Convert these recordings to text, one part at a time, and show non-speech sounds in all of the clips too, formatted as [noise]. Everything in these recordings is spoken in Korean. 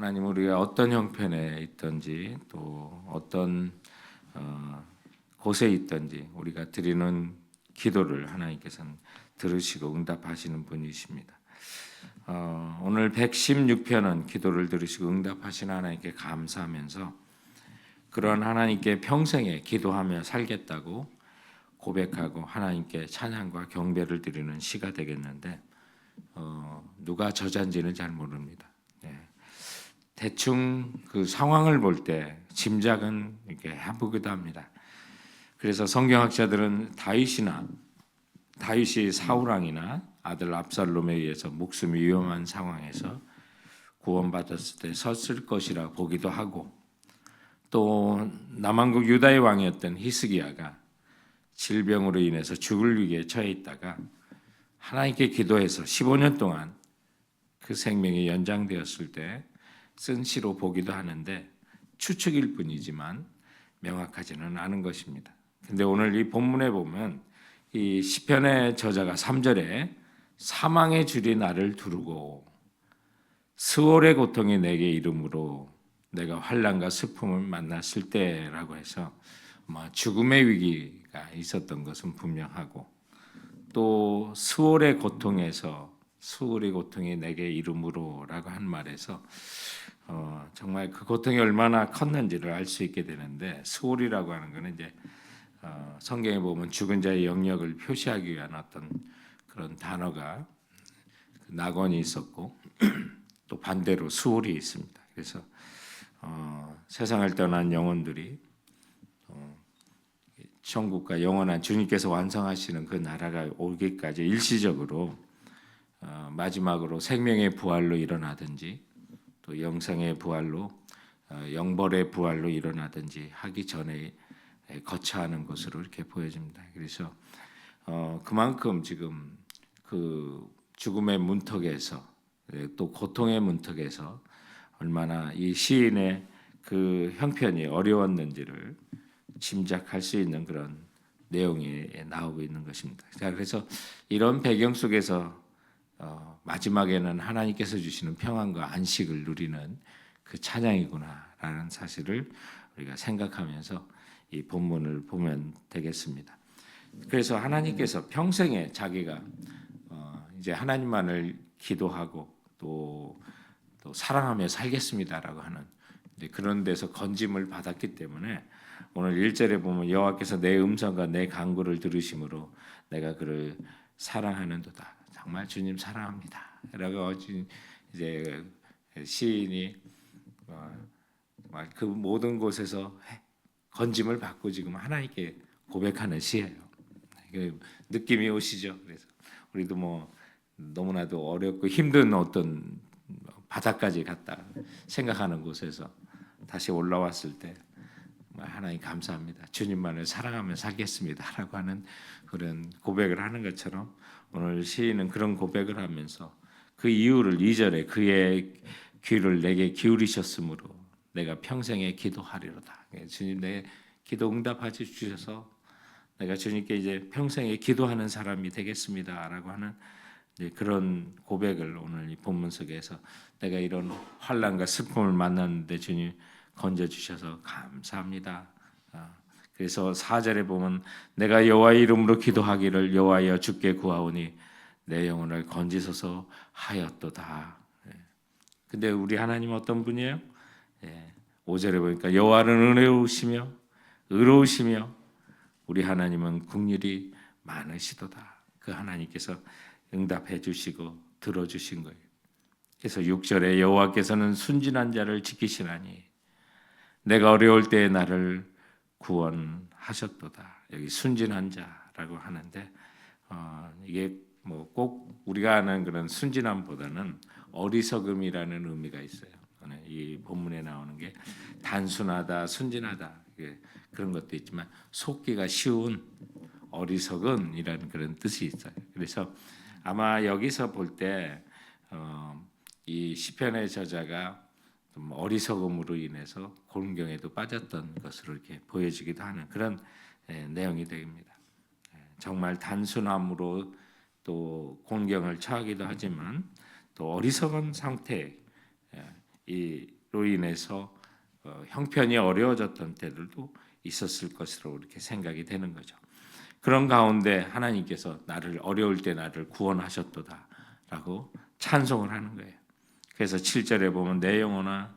하나님 우리가 어떤 형편에 있든지 또 어떤 어, 곳에 있든지 우리가 드리는 기도를 하나님께서는 들으시고 응답하시는 분이십니다. 어, 오늘 116편은 기도를 들으시고 응답하시는 하나님께 감사하면서 그런 하나님께 평생에 기도하며 살겠다고 고백하고 하나님께 찬양과 경배를 드리는 시가 되겠는데 어, 누가 저자인지는 잘 모릅니다. 네. 대충 그 상황을 볼 때 짐작은 이렇게 해보기도 합니다. 그래서 성경학자들은 다윗이나 다윗이 사울왕이나 아들 압살롬에 의해서 목숨이 위험한 상황에서 구원받았을 때 섰을 것이라 보기도 하고 또 남한국 유다의 왕이었던 히스기야가 질병으로 인해서 죽을 위기에 처해 있다가 하나님께 기도해서 15년 동안 그 생명이 연장되었을 때 쓴 시로 보기도 하는데 추측일 뿐이지만 명확하지는 않은 것입니다. 근데 오늘 이 본문에 보면 이 시편의 저자가 3절에 사망의 줄이 나를 두르고 스월의 고통이 내게 이름으로 내가 환란과 슬픔을 만났을 때라고 해서 뭐 죽음의 위기가 있었던 것은 분명하고 또 스월의 고통에서 스월의 고통이 내게 이름으로라고 한 말에서 어, 정말 그 고통이 얼마나 컸는지를 알 수 있게 되는데 스월이라고 하는 것은 이제 어, 성경에 보면 죽은 자의 영역을 표시하기 위한 어떤 그런 단어가 그 낙원이 있었고 [clears throat] 또 반대로 수월이 있습니다. 그래서 어, 세상을 떠난 영혼들이 어, 천국과 영원한 주님께서 완성하시는 그 나라가 오기까지 일시적으로 어, 마지막으로 생명의 부활로 일어나든지 또 영생의 부활로 어, 영벌의 부활로 일어나든지 하기 전에 거쳐하는 것으로 이렇게 보여집니다. 그래서 어, 그만큼 지금 그 죽음의 문턱에서 예, 또 고통의 문턱에서 얼마나 이 시인의 그 형편이 어려웠는지를 짐작할 수 있는 그런 내용이 나오고 있는 것입니다. 자, 그래서 이런 배경 속에서 어, 마지막에는 하나님께서 주시는 평안과 안식을 누리는 그 찬양이구나라는 사실을 우리가 생각하면서 이 본문을 보면 되겠습니다. 그래서 하나님께서 평생에 자기가 어, 이제 하나님만을 기도하고 또, 또 사랑하며 살겠습니다라고 하는 그런 데서 건짐을 받았기 때문에 오늘 1절에 보면 여호와께서 내 음성과 내 간구를 들으심으로 내가 그를 사랑하는도다. 정말 주님 사랑합니다. 라고 이제 시인이 어, 그 모든 곳에서 건짐을 받고 지금 하나님께 고백하는 시예요. 그 느낌이 오시죠. 그래서 우리도 뭐 너무나도 어렵고 힘든 어떤 바닥까지 갔다 생각하는 곳에서 다시 올라왔을 때 하나님 감사합니다. 주님만을 사랑하며 살겠습니다라고 하는 그런 고백을 하는 것처럼 오늘 시인은 그런 고백을 하면서 그 이유를 2절에 그의 귀를 내게 기울이셨으므로 내가 평생에 기도하리로다. 예, 주님 내 기도 응답해 주셔서 내가 주님께 이제 평생에 기도하는 사람이 되겠습니다라고 하는 그런 고백을 오늘 이 본문 속에서 내가 이런 환란과 슬픔을 만났는데 주님 건져 주셔서 감사합니다. 아, 그래서 4절에 보면 내가 여호와의 이름으로 기도하기를 여호와여 주께 구하오니 내 영혼을 건지소서 하였도다. 예. 근데 우리 하나님 어떤 분이에요? 5절에 예. 보니까 여호와는 은혜로우시며 의로우시며 우리 하나님은 국률이 많으시도다. 그 하나님께서 응답해 주시고 들어 주신 거예요. 그래서 6절에 여호와께서는 순진한 자를 지키시나니 내가 어려울 때에 나를 구원하셨도다. 여기 순진한 자라고 하는데 어, 이게 뭐 꼭 우리가 아는 그런 순진함보다는 어리석음이라는 의미가 있어요. 이 본문에 나오는 게 단순하다, 순진하다 그런 것도 있지만 속기가 쉬운 어리석은이라는 그런 뜻이 있어요. 그래서 아마 여기서 볼 때이 어, 시편의 저자가 어리석음으로 인해서 곤경에도 빠졌던 것으로 이렇게 보여지기도 하는 그런 예, 내용이 됩니다. 예, 정말 단순함으로 또 곤경을 처하기도 하지만 또 어리석은 상태에 예, 인해서 어, 형편이 어려워졌던 때들도 있었을 것으로 이렇게 생각이 되는 거죠. 그런 가운데 하나님께서 나를 어려울 때 나를 구원하셨도다라고 찬송을 하는 거예요. 그래서 7절에 보면 내 영혼아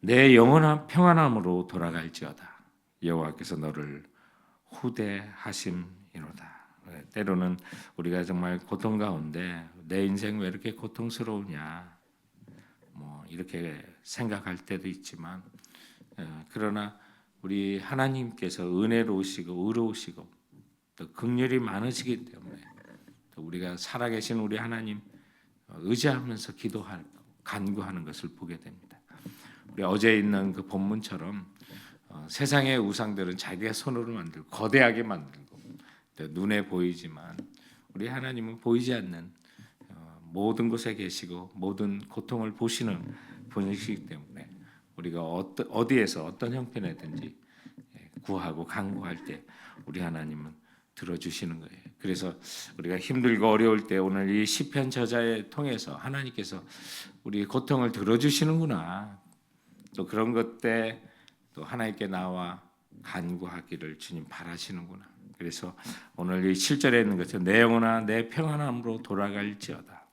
내 영원한 평안함으로 돌아갈지어다. 여호와께서 너를 후대하심이로다. 네, 때로는 우리가 정말 고통 가운데 내 인생 왜 이렇게 고통스러우냐, 뭐 이렇게 생각할 때도 있지만, 어, 그러나 우리 하나님께서 은혜로우시고 의로우시고 또 긍휼이 많으시기 때문에 또 우리가 살아계신 우리 하나님 어, 의지하면서 기도하고 간구하는 것을 보게 됩니다. 우리 어제 있는 그 본문처럼 어, 세상의 우상들은 자기의 손으로 만들고 거대하게 만들고 또 눈에 보이지만 우리 하나님은 보이지 않는 어, 모든 곳에 계시고 모든 고통을 보시는 분이시기 때문에 우리가 어떠, 어디에서 어떤 형편이든지 예, 구하고 간구할 때 우리 하나님은 들어주시는 거예요. 그래서 우리가 힘들고 어려울 때 오늘 이 시편 저자에 통해서 하나님께서 우리 고통을 들어주시는구나. 또 그런 것 때 또 하나님께 나와 간구하기를 주님 바라시는구나. 그래서 오늘 이 7절에 있는 것처럼 내 영혼아 내 평안함으로 돌아갈지어다.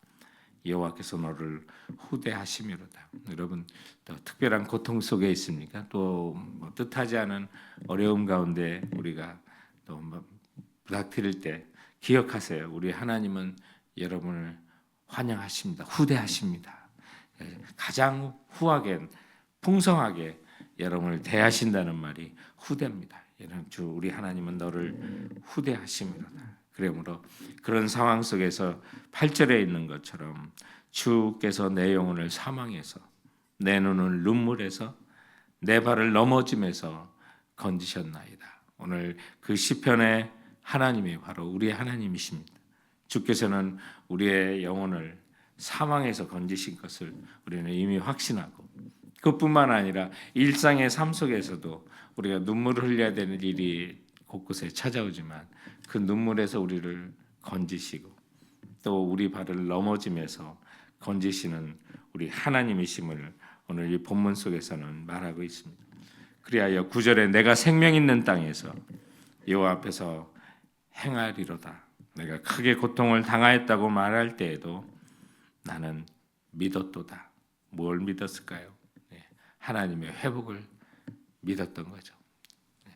여호와께서 너를 후대하심이로다. 여러분 또 특별한 고통 속에 있습니까? 또 뭐 뜻하지 않은 어려움 가운데 우리가 또뭐 부닥뜨릴 때 기억하세요. 우리 하나님은 여러분을 환영하십니다. 후대하십니다. 예, 가장 후하게 풍성하게 여러분을 대하신다는 말이 후대입니다. 여러분 주 우리 하나님은 너를 후대하심이로다. 그러므로 그런 상황 속에서 8절에 있는 것처럼 주께서 내 영혼을 사망해서 내 눈을 눈물에서 내 발을 넘어짐에서 건지셨나이다. 오늘 그 시편의 하나님이 바로 우리의 하나님이십니다. 주께서는 우리의 영혼을 사망에서 건지신 것을 우리는 이미 확신하고 그뿐만 아니라 일상의 삶 속에서도 우리가 눈물을 흘려야 되는 일이 곳곳에 찾아오지만 그 눈물에서 우리를 건지시고 또 우리 발을 넘어짐에서 건지시는 우리 하나님이심을 오늘 이 본문 속에서는 말하고 있습니다. 그리하여 구절에 내가 생명 있는 땅에서 여호와 앞에서 행하리로다. 내가 크게 고통을 당하였다고 말할 때에도 나는 믿었도다. 뭘 믿었을까요? 네, 하나님의 회복을 믿었던 거죠. 네,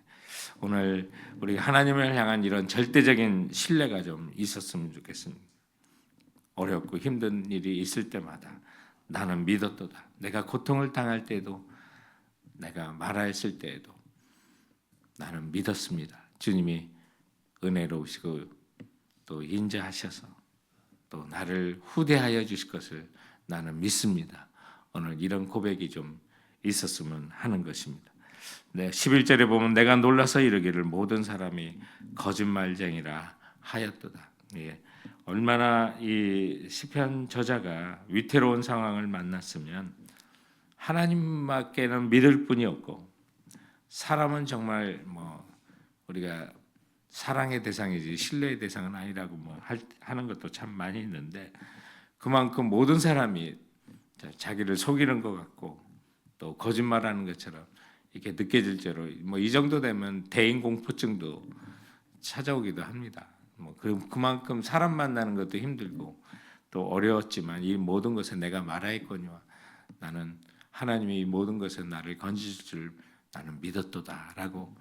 오늘 우리 하나님을 향한 이런 절대적인 신뢰가 좀 있었으면 좋겠습니다. 어렵고 힘든 일이 있을 때마다 나는 믿었도다. 내가 고통을 당할 때도 내가 말하였을 때에도 나는 믿었습니다. 주님이 은혜로우시고 또 인자하셔서 또 나를 후대하여 주실 것을 나는 믿습니다. 오늘 이런 고백이 좀 있었으면 하는 것입니다. 네, 11절에 보면 내가 놀라서 이르기를 모든 사람이 거짓말쟁이라 하였도다. 예, 얼마나 이 시편 저자가 위태로운 상황을 만났으면 하나님밖에는 믿을 뿐이 없고 사람은 정말 뭐 우리가 사랑의 대상이지 신뢰의 대상은 아니라고 뭐 할, 하는 것도 참 많이 있는데 그만큼 모든 사람이 자기를 속이는 것 같고 또 거짓말하는 것처럼 이렇게 느껴질 대로 뭐 이 정도 되면 대인 공포증도 찾아오기도 합니다. 뭐 그만큼 사람 만나는 것도 힘들고 또 어려웠지만 이 모든 것에 내가 말하였거니와 나는 하나님이 이 모든 것에 나를 건지실 줄 나는 믿었도다라고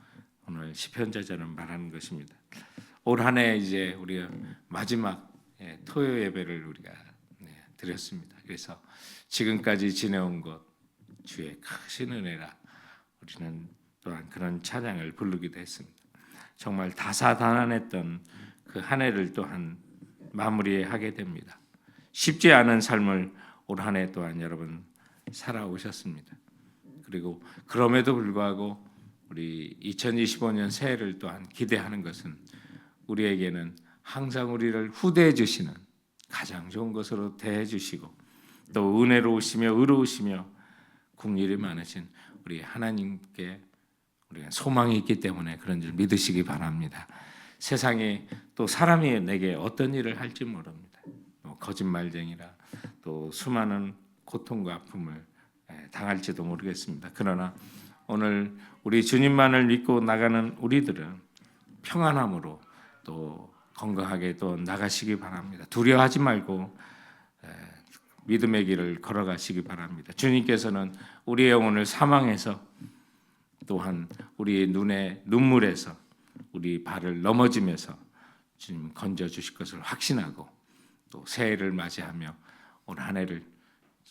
오늘 시편자자는 말하는 것입니다. 올 한해 이제 우리가 마지막 예, 토요 예배를 우리가 네, 드렸습니다. 그래서 지금까지 지내온 것 주의 크신 은혜라 우리는 또한 그런 찬양을 부르기도 했습니다. 정말 다사다난했던 그 한 해를 또한 마무리하게 됩니다. 쉽지 않은 삶을 올 한 해 또한 여러분 살아오셨습니다. 그리고 그럼에도 불구하고 우리 2025년 새해를 또한 기대하는 것은 우리에게는 항상 우리를 후대해 주시는 가장 좋은 것으로 대해 주시고 또 은혜로우시며 의로우시며 국률이 많으신 우리 하나님께 우리가 소망이 있기 때문에 그런 줄 믿으시기 바랍니다. 세상에 또 사람이 내게 어떤 일을 할지 모릅니다. 뭐 거짓말쟁이라 또 수많은 고통과 아픔을 당할지도 모르겠습니다. 그러나 오늘 우리 주님만을 믿고 나가는 우리들은 평안함으로 또 건강하게 또 나가시기 바랍니다. 두려워하지 말고 에, 믿음의 길을 걸어가시기 바랍니다. 주님께서는 우리의 영혼을 사망해서 또한 우리의 눈에 눈물에서 우리 발을 넘어지면서 주님 건져 주실 것을 확신하고 또 새해를 맞이하며 올 한 해를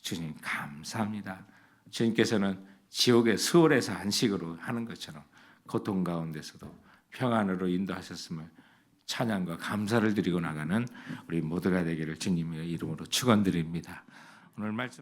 주님 감사합니다. 주님께서는 지옥의 수월에서 안식으로 하는 것처럼 고통 가운데서도 평안으로 인도하셨음을 찬양과 감사를 드리고 나가는 우리 모두가 되기를 주님의 이름으로 축원드립니다. 오늘 말씀